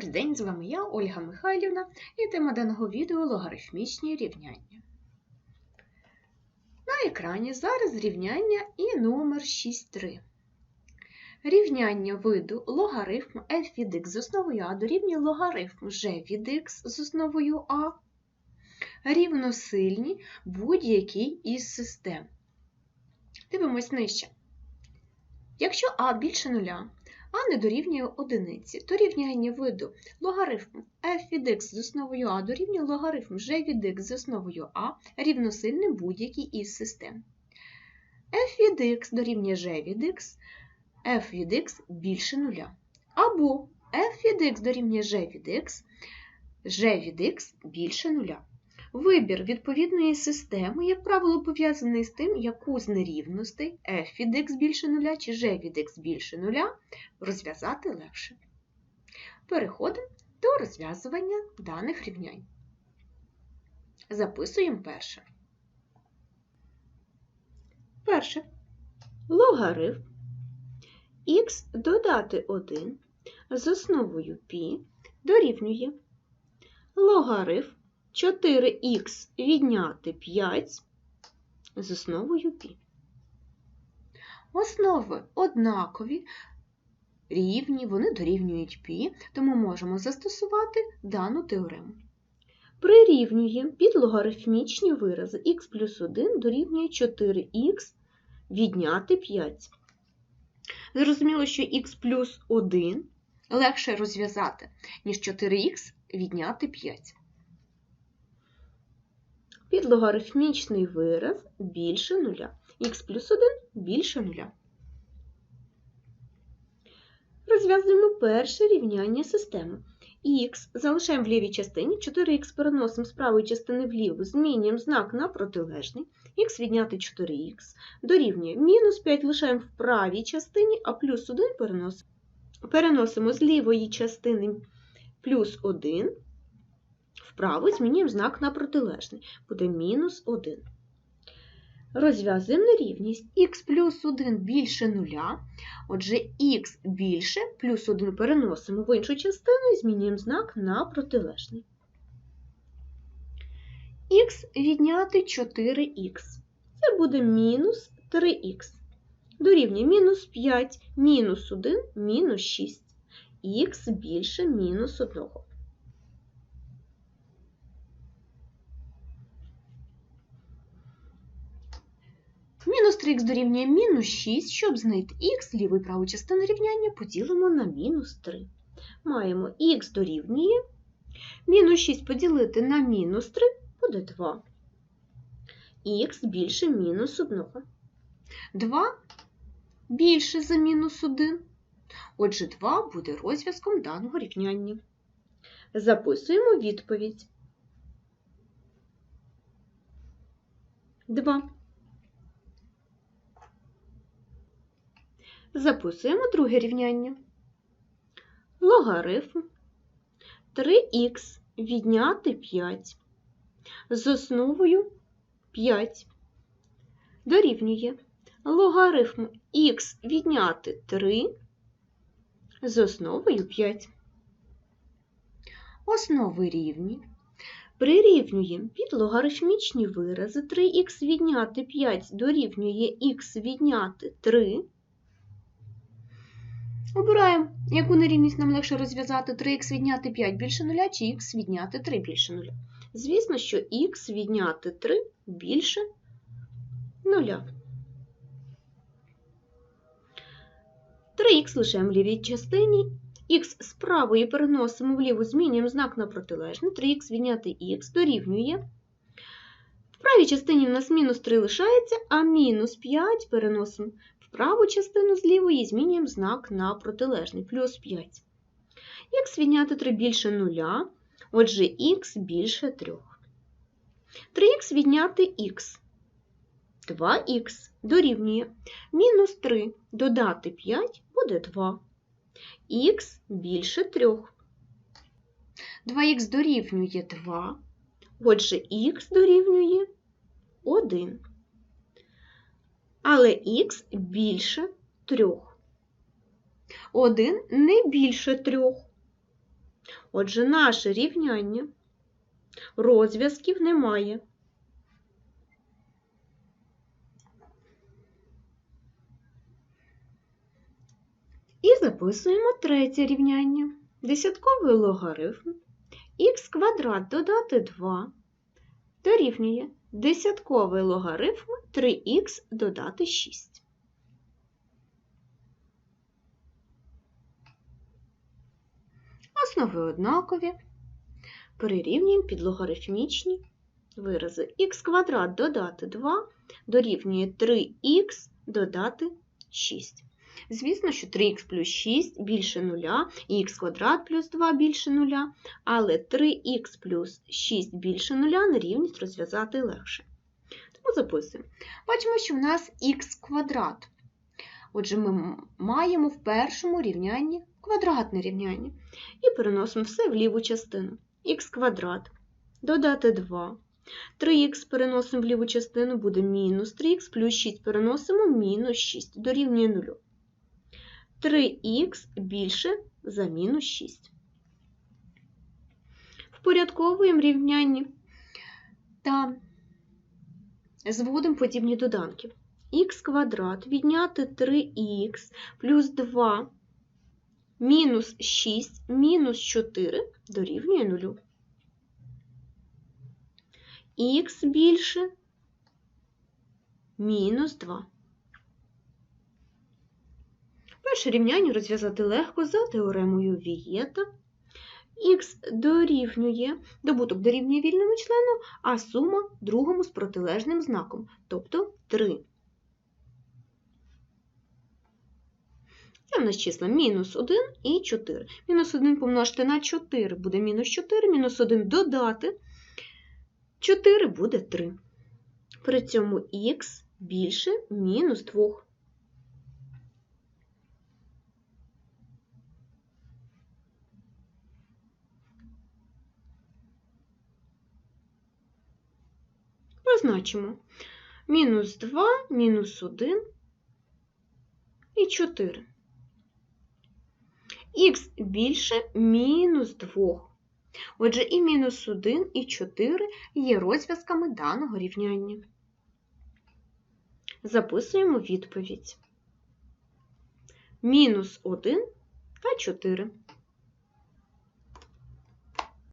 Добрий день, з вами я, Ольга Михайлівна, і тема даного відео логарифмічні рівняння. На екрані зараз рівняння і номер 6.3. Рівняння виду логарифм f від x з основою а дорівнює логарифм g від x з основою а рівносильні будь-якій із систем. Дивимось нижче. Якщо а більше нуля, а не дорівнює одиниці, то рівняння виду логарифм f від x з основою а дорівнює логарифм g від x з основою а рівносильне будь-якій із систем. f від x дорівнює g від x, f від x більше нуля. Або f від x дорівнює g від x, g від x більше нуля. Вибір відповідної системи, як правило, пов'язаний з тим, яку з нерівностей f від x більше нуля чи g від x більше нуля розв'язати легше. Переходимо до розв'язування даних рівнянь. Записуємо перше. Перше. Логарифм х додати 1 з основою π дорівнює логарифм 4х відняти 5 з основою π. Основи однакові, рівні, вони дорівнюють π, тому можемо застосувати дану теорему. Прирівнюємо під логарифмічні вирази х плюс 1 дорівнює 4х відняти 5. Зрозуміло, що х плюс 1 легше розв'язати, ніж 4х відняти 5 під логарифмічний вираз більше нуля. х плюс 1 більше нуля. Розв'язуємо перше рівняння системи. Х залишаємо в лівій частині, 4х переносимо з правої частини вліву, змінюємо знак на протилежний, х відняти 4х, дорівнює мінус 5 лишаємо в правій частині, а плюс 1 переносимо. Переносимо з лівої частини плюс 1 Вправо змінюємо знак на протилежний. Буде мінус 1. Розв'язуємо нерівність х плюс 1 більше 0. Отже, х більше плюс 1 переносимо в іншу частину і змінюємо знак на протилежний. Х відняти 4х. Це буде мінус 3х. Дорівнює мінус 5, мінус 1, мінус 6. Х більше мінус 1. Мінус 3х дорівнює мінус 6, щоб знайти х, ліву і праву частину рівняння поділимо на мінус 3. Маємо х дорівнює. Мінус 6 поділити на мінус 3 буде 2. Х більше мінус 1. 2 більше за мінус 1. Отже, 2 буде розв'язком даного рівняння. Записуємо відповідь. 2. Записуємо друге рівняння. Логарифм 3х відняти 5 з основою 5 дорівнює логарифм х відняти 3 з основою 5. Основи рівні. Прирівнюємо під логарифмічні вирази 3х відняти 5 дорівнює х відняти 3. Обираємо, яку нерівність нам легше розв'язати 3х відняти 5 більше 0 чи х відняти 3 більше 0. Звісно, що х відняти 3 більше 0. 3х лишаємо в лівій частині, х з правої переносимо вліву, змінюємо знак на протилежний, 3х відняти х дорівнює. В правій частині у нас мінус 3 лишається, а мінус 5 переносимо праву частину з лівої змінюємо знак на протилежний, плюс 5. Х відняти 3 більше 0, отже, х більше 3. 3х відняти х. 2х дорівнює мінус 3 додати 5 буде 2. Х більше 3. 2х дорівнює 2. Отже, х дорівнює 1 але х більше трьох. Один не більше трьох. Отже, наше рівняння розв'язків немає. І записуємо третє рівняння. Десятковий логарифм х квадрат додати 2 дорівнює десятковий логарифм 3х додати 6. Основи однакові. Перерівнюємо підлогарифмічні вирази. х квадрат додати 2 дорівнює 3х додати 6. Звісно, що 3х плюс 6 більше 0, і х квадрат плюс 2 більше 0, але 3х плюс 6 більше 0 на рівність розв'язати легше. Тому записуємо. Бачимо, що в нас х квадрат. Отже, ми маємо в першому рівнянні квадратне рівняння. І переносимо все в ліву частину. х квадрат додати 2. 3х переносимо в ліву частину, буде мінус 3х, плюс 6 переносимо мінус 6 дорівнює 0. 3х більше за мінус 6. Впорядковуємо рівняння та зводимо подібні доданки. х квадрат відняти 3х плюс 2 мінус 6 мінус 4 дорівнює 0. Х більше мінус 2. Перше рівняння розв'язати легко за теоремою Вієта. Х дорівнює, добуток дорівнює вільному члену, а сума другому з протилежним знаком, тобто 3. Це в нас числа мінус 1 і 4. Мінус 1 помножити на 4 буде мінус 4, мінус 1 додати 4 буде 3. При цьому х більше мінус 2. Позначимо мінус 2, мінус 1 і 4. Х більше мінус 2. Отже, і мінус 1, і 4 є розв'язками даного рівняння. Записуємо відповідь. Мінус 1 та 4.